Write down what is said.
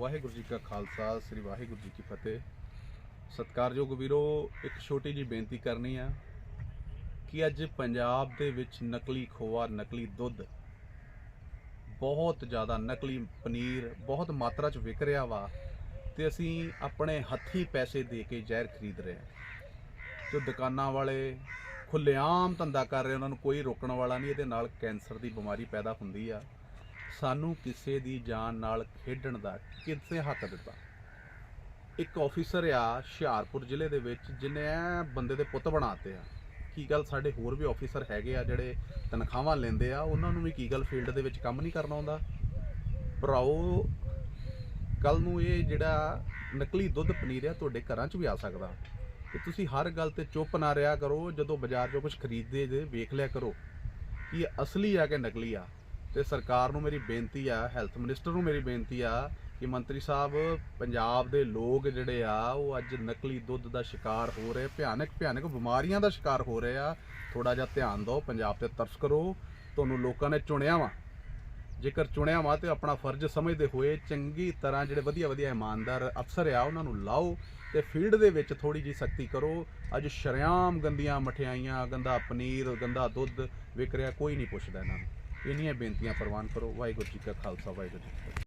ਵਾਹਿਗੁਰੂ ਜੀ ਕਾ ਖਾਲਸਾ, ਸ੍ਰੀ ਵਾਹਿਗੁਰੂ ਜੀ ਕੀ ਫਤਿਹ। ਸਤਿਕਾਰਯੋਗ ਵੀਰੋ, ਇੱਕ ਛੋਟੀ ਜੀ ਬੇਨਤੀ ਕਰਨੀ ਆ ਕਿ ਅੱਜ ਪੰਜਾਬ ਦੇ ਵਿੱਚ ਨਕਲੀ ਖੋਆ, ਨਕਲੀ ਦੁੱਧ ਬਹੁਤ ਜ਼ਿਆਦਾ ਨਕਲੀ ਪਨੀਰ ਬਹੁਤ ਮਾਤਰਾ 'ਚ ਵਿਕ ਰਿਹਾ ਵਾ ਤੇ ਅਸੀਂ ਆਪਣੇ ਹੱਥੀ ਪੈਸੇ ਦੇ ਕੇ ਜ਼ਹਿਰ ਖਰੀਦ ਰਹੇ ਹਾਂ। ਜੋ ਦੁਕਾਨਾਂ ਵਾਲੇ ਖੁੱਲੇਆਮ ਧੰਦਾ ਕਰ ਰਹੇ ਉਹਨਾਂ ਨੂੰ ਕੋਈ ਰੋਕਣ ਵਾਲਾ ਨਹੀਂ, ਇਹਦੇ ਨਾਲ ਕੈਂਸਰ ਦੀ ਬਿਮਾਰੀ ਪੈਦਾ ਹੁੰਦੀ ਆ। ਸਾਨੂੰ ਕਿਸੇ ਦੀ ਜਾਨ ਨਾਲ ਖੇਡਣ ਦਾ ਕਿਸੇ ਹੱਕ ਦਿੱਤਾ। ਇੱਕ ਆਫੀਸਰ ਆ ਹੁਸ਼ਿਆਰਪੁਰ ਜ਼ਿਲ੍ਹੇ ਦੇ ਵਿੱਚ, ਜਿਹਨੇ ਬੰਦੇ ਦੇ ਪੁੱਤ ਬਣਾਤੇ ਆ। ਕੀ ਗੱਲ, ਸਾਡੇ ਹੋਰ ਵੀ ਆਫੀਸਰ ਹੈਗੇ ਆ ਜਿਹੜੇ ਤਨਖਾਹਾਂ ਲੈਂਦੇ ਆ, ਉਹਨਾਂ ਨੂੰ ਵੀ ਕੀ ਗੱਲ ਫੀਲਡ ਦੇ ਵਿੱਚ ਕੰਮ ਨਹੀਂ ਕਰਨਾ ਆਉਂਦਾ? ਭਰਾਓ, ਕੱਲ ਨੂੰ ਇਹ ਜਿਹੜਾ ਨਕਲੀ ਦੁੱਧ ਪਨੀਰ ਆ, ਤੁਹਾਡੇ ਘਰਾਂ 'ਚ ਵੀ ਆ ਸਕਦਾ। ਤੇ ਤੁਸੀਂ ਹਰ ਗੱਲ ਤੇ ਚੁੱਪ ਨਾ ਰਿਹਾ ਕਰੋ, ਜਦੋਂ ਬਾਜ਼ਾਰ 'ਚੋਂ ਕੁਝ ਖਰੀਦਦੇ ਜੇ, ਵੇਖ ਲਿਆ ਕਰੋ। ਕਿ ਇਹ ਅਸਲੀ ਆ ਕਿ ਨਕਲੀ ਆ? ਤੇ ਸਰਕਾਰ ਨੂੰ ਮੇਰੀ ਬੇਨਤੀ ਆ, ਹੈਲਥ ਮਿਨਿਸਟਰ ਨੂੰ ਮੇਰੀ ਬੇਨਤੀ ਆ ਕਿ ਮੰਤਰੀ ਸਾਹਿਬ, ਪੰਜਾਬ ਦੇ ਲੋਕ ਜਿਹੜੇ ਆ, ਉਹ ਅੱਜ ਨਕਲੀ ਦੁੱਧ ਦਾ ਸ਼ਿਕਾਰ ਹੋ ਰਹੇ, ਭਿਆਨਕ ਭਿਆਨਕ ਬਿਮਾਰੀਆਂ ਦਾ ਸ਼ਿਕਾਰ ਹੋ ਰਹੇ ਆ। ਥੋੜਾ ਜਿਹਾ ਧਿਆਨ ਦਿਓ, ਪੰਜਾਬ ਤੇ ਤਰਸ ਕਰੋ। ਤੁਹਾਨੂੰ ਲੋਕਾਂ ਨੇ ਚੁਣਿਆ ਵਾ। ਜੇਕਰ ਚੁਣਿਆ ਵਾ ਤੇ ਆਪਣਾ ਫਰਜ਼ ਸਮਝਦੇ ਹੋਏ ਚੰਗੀ ਤਰ੍ਹਾਂ ਜਿਹੜੇ ਵਧੀਆ ਵਧੀਆ ਇਮਾਨਦਾਰ ਅਫਸਰ ਆ, ਉਹਨਾਂ ਨੂੰ ਲਾਓ ਤੇ ਫੀਲਡ ਦੇ ਵਿੱਚ ਥੋੜੀ ਜੀ ਸਖਤੀ ਕਰੋ। ਅੱਜ ਸ਼ਰਿਆਮ ਗੰਦੀਆਂ ਮਠਿਆਈਆਂ, ਗੰਦਾ ਪਨੀਰ, ਗੰਦਾ ਦੁੱਧ ਵਿਕ ਰਿਹਾ, ਕੋਈ ਨਹੀਂ ਪੁੱਛਦਾ ਇਹਨਾਂ ਨੂੰ। ਇੰਨੀਆਂ ਬੇਨਤੀਆਂ ਪ੍ਰਵਾਨ ਕਰੋ। ਵਾਹਿਗੁਰੂ ਜੀ ਕਾ ਖਾਲਸਾ ਵਾਹਿਗੁਰੂ ਜੀ ਕੀ ਫਤਿਹ।